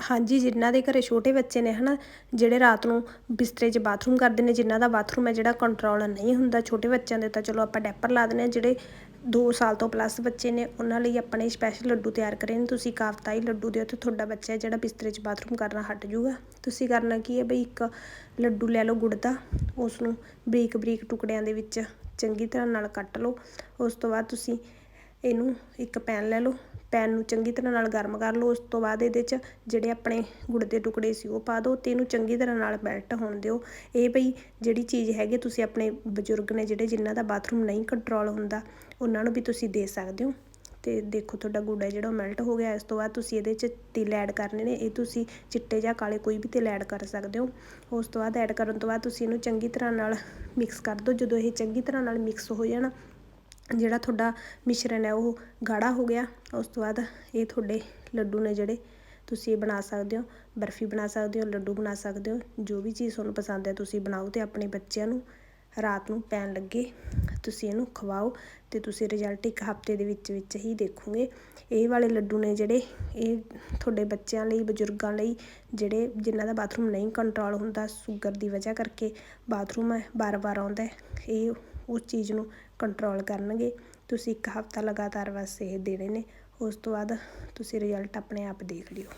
ਹਾਂਜੀ, ਜਿਨ੍ਹਾਂ ਦੇ ਘਰੇ ਛੋਟੇ ਬੱਚੇ ਨੇ, ਹਨਾ, ਜਿਹੜੇ ਰਾਤ ਨੂੰ ਬਿਸਤਰੇ 'ਚ ਬਾਥਰੂਮ ਕਰਦੇ ਨੇ, ਜਿਨ੍ਹਾਂ ਦਾ ਬਾਥਰੂਮ ਹੈ, ਜਿਹੜਾ ਕੰਟਰੋਲ ਨਹੀਂ ਹੁੰਦਾ ਛੋਟੇ ਬੱਚਿਆਂ ਦੇ, ਤਾਂ ਚਲੋ ਆਪਾਂ ਡੈਪਰ ਲਾ ਦਿੰਦੇ ਹਾਂ, ਜਿਹੜੇ 2 ਸਾਲ ਤੋਂ ਪਲੱਸ ਬੱਚੇ ਨੇ, ਉਹਨਾਂ ਲਈ ਆਪਣੇ ਸਪੈਸ਼ਲ ਲੱਡੂ ਤਿਆਰ ਕਰੇ ਨੇ। ਤੁਸੀਂ ਕਾਫਤਾਈ ਲੱਡੂ ਦਿਓ ਤੇ ਤੁਹਾਡਾ ਬੱਚਾ ਜਿਹੜਾ ਬਿਸਤਰੇ 'ਚ ਬਾਥਰੂਮ ਕਰਨਾ ਹਟ ਜਾਊਗਾ ਤੁਸੀਂ ਕਰਨਾ ਕੀ ਹੈ ਬਈ, ਇੱਕ ਲੱਡੂ ਲੈ ਲਓ ਗੁੜ ਦਾ ਉਸ ਨੂੰ ਬਰੀਕ ਬਰੀਕ ਟੁਕੜਿਆਂ ਦੇ ਵਿੱਚ ਚੰਗੀ ਤਰ੍ਹਾਂ ਨਾਲ ਕੱਟ ਲਓ। ਉਸ ਤੋਂ ਬਾਅਦ ਤੁਸੀਂ ਇਹਨੂੰ ਇੱਕ ਪੈਨ ਲੈ ਲਓ ਪੈਨ ਨੂੰ ਚੰਗੀ ਤਰ੍ਹਾਂ ਨਾਲ ਗਰਮ ਕਰ ਲਓ, ਉਸ ਤੋਂ ਬਾਅਦ ਇਹਦੇ 'ਚ ਜਿਹੜੇ ਆਪਣੇ ਗੁੜ ਦੇ ਟੁਕੜੇ ਸੀ ਉਹ ਪਾ ਦਿਓ ਤੇ ਇਹਨੂੰ ਚੰਗੀ ਤਰ੍ਹਾਂ ਨਾਲ ਮੈਲਟ ਹੋਣ ਦਿਓ। ਇਹ ਬਈ ਜਿਹੜੀ ਚੀਜ਼ ਹੈਗੀ ਤੁਸੀਂ ਆਪਣੇ ਬਜ਼ੁਰਗ ਨੇ ਜਿਹੜੇ ਜਿਨ੍ਹਾਂ ਦਾ ਬਾਥਰੂਮ ਨਹੀਂ ਕੰਟਰੋਲ ਹੁੰਦਾ, ਉਹਨਾਂ ਨੂੰ ਵੀ ਤੁਸੀਂ ਦੇ ਸਕਦੇ ਹੋ। ਤੇ ਦੇਖੋ ਤੁਹਾਡਾ ਗੁੜ ਹੈ ਜਿਹੜਾ ਉਹ ਮੈਲਟ ਹੋ ਗਿਆ, ਇਸ ਤੋਂ ਬਾਅਦ ਤੁਸੀਂ ਇਹਦੇ 'ਚ ਤਿਲ ਐਡ ਕਰਨੇ ਨੇ, ਇਹ ਤੁਸੀਂ ਚਿੱਟੇ ਜਾਂ ਕਾਲੇ ਕੋਈ ਵੀ ਤਿਲ ਐਡ ਕਰ ਸਕਦੇ ਹੋ। ਉਸ ਤੋਂ ਬਾਅਦ ਐਡ ਕਰਨ ਤੋਂ ਬਾਅਦ ਤੁਸੀਂ ਇਹਨੂੰ ਚੰਗੀ ਤਰ੍ਹਾਂ ਨਾਲ ਮਿਕਸ ਕਰ ਦਿਓ, ਜਦੋਂ ਇਹ ਚੰਗੀ ਤਰ੍ਹਾਂ ਨਾਲ ਮਿਕਸ ਹੋ ਜਾਣ ਜਿਹੜਾ ਤੁਹਾਡਾ ਮਿਸ਼ਰਣ ਹੈ, ਉਹ ਗਾੜਾ ਹੋ ਗਿਆ। ਉਸ ਤੋਂ ਬਾਅਦ ਇਹ ਤੁਹਾਡੇ ਲੱਡੂ ਨੇ ਜਿਹੜੇ ਤੁਸੀਂ ਇਹ ਬਣਾ ਸਕਦੇ ਹੋ, ਬਰਫੀ ਬਣਾ ਸਕਦੇ ਹੋ, ਲੱਡੂ ਬਣਾ ਸਕਦੇ ਹੋ, ਜੋ ਵੀ ਚੀਜ਼ ਤੁਹਾਨੂੰ ਪਸੰਦ ਹੈ ਤੁਸੀਂ ਬਣਾਓ ਤੇ ਆਪਣੇ ਬੱਚਿਆਂ ਨੂੰ ਰਾਤ ਨੂੰ ਪੈਣ ਲੱਗੇ, ਤੁਸੀਂ ਇਹਨੂੰ ਖਵਾਓ ਤੇ ਤੁਸੀਂ ਰਿਜ਼ਲਟ ਇੱਕ ਹਫ਼ਤੇ ਦੇ ਵਿੱਚ ਵਿੱਚ ਹੀ ਦੇਖੋਗੇ। ਇਹ ਵਾਲੇ ਲੱਡੂ ਨੇ ਜਿਹੜੇ ਇਹ ਤੁਹਾਡੇ ਬੱਚਿਆਂ ਲਈ, ਬਜ਼ੁਰਗਾਂ ਲਈ ਜਿਹੜੇ ਜਿਨ੍ਹਾਂ ਦਾ ਬਾਥਰੂਮ ਨਹੀਂ ਕੰਟਰੋਲ ਹੁੰਦਾ ਸ਼ੂਗਰ ਦੀ ਵਜ੍ਹਾ ਕਰਕੇ ਬਾਥਰੂਮ ਹੈ ਬਾਰ-ਬਾਰ ਆਉਂਦਾ ਇਹ ਉਸ ਚੀਜ਼ ਨੂੰ ਕੰਟਰੋਲ ਕਰਨਗੇ। ਤੁਸੀਂ ਇੱਕ ਹਫਤਾ ਲਗਾਤਾਰ ਬਸ ਇਹ ਦੇਣੇ ਨੇ। ਉਸ ਤੋਂ ਬਾਅਦ ਤੁਸੀਂ ਰਿਜ਼ਲਟ ਆਪਣੇ ਆਪ ਦੇਖ ਲਿਓ।